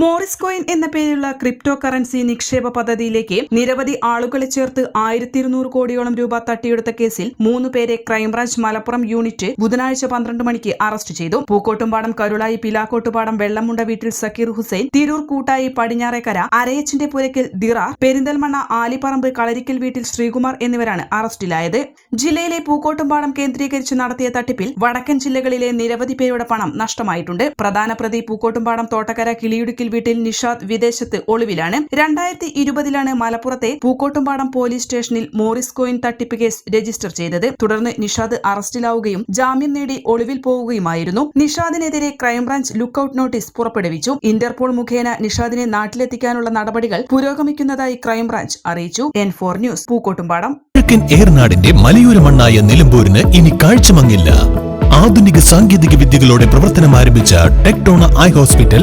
Morris Coin എന്ന പേരിലുള്ള crypto currency നിക്ഷേപ പദ്ധതിയിലേക്ക് നിരവധി ആളുകളെ ചേർത്ത് ആയിരത്തി ഇരുന്നൂറ് കോടിയോളം രൂപ തട്ടിയെടുത്ത കേസിൽ മൂന്ന് പേരെ ക്രൈംബ്രാഞ്ച് മലപ്പുറം യൂണിറ്റ് ബുധനാഴ്ച പന്ത്രണ്ട് മണിക്ക് അറസ്റ്റ് ചെയ്തു. പൂക്കോട്ടുംപാടം കരുളായി പിലാക്കോട്ടുപാടം വെള്ളമുണ്ട വീട്ടിൽ സക്കീർ ഹുസൈൻ തിരൂർ കൂട്ടായി പടിഞ്ഞാറേക്കര അരയച്ചിന്റെ പുരയ്ക്കൽ ദിറ പെരിന്തൽമണ്ണ ആലിപ്പറമ്പ് കളരിക്കൽ വീട്ടിൽ ശ്രീകുമാർ എന്നിവരാണ് അറസ്റ്റിലായത്. ജില്ലയിലെ പൂക്കോട്ടുംപാടം കേന്ദ്രീകരിച്ച് നടത്തിയ തട്ടിപ്പിൽ വടക്കൻ ജില്ലകളിലെ നിരവധി പേരുടെ പണം നഷ്ടമായിട്ടുണ്ട്. പ്രധാന പ്രതി പൂക്കോട്ടുംപാടം തോട്ടക്കര കിളിയുടുക്കിൽ വീട്ടിൽ നിഷാദ് വിദേശത്ത് ഒളിവിലാണ്. രണ്ടായിരത്തി ഇരുപതിലാണ് മലപ്പുറത്തെ പൂക്കോട്ടുംപാടം പോലീസ് സ്റ്റേഷനിൽ മോറിസ് കോയിൻ തട്ടിപ്പ് കേസ് രജിസ്റ്റർ ചെയ്തത്. തുടർന്ന് നിഷാദ് അറസ്റ്റിലാവുകയും ജാമ്യം നേടി ഒളിവിൽ പോവുകയുമായിരുന്നു. നിഷാദിനെതിരെ ക്രൈംബ്രാഞ്ച് ലുക്കൌട്ട് നോട്ടീസ് പുറപ്പെടുവിച്ചു. ഇന്റർപോൾ മുഖേന നിഷാദിനെ നാട്ടിലെത്തിക്കാനുള്ള നടപടികൾ പുരോഗമിക്കുന്നതായി ക്രൈംബ്രാഞ്ച് അറിയിച്ചു. N four news Pookkottumpadam. കിഴക്കൻ ഏർനാടിന്റെ മലയോര മണ്ണായ നിലമ്പൂരിന് ഇനി കാഴ്ചമങ്ങില്ല. ആധുനിക സാങ്കേതിക വിദ്യകളോടെ പ്രവർത്തനം ആരംഭിച്ച ടെക്ടോണ ഐ ഹോസ്പിറ്റൽ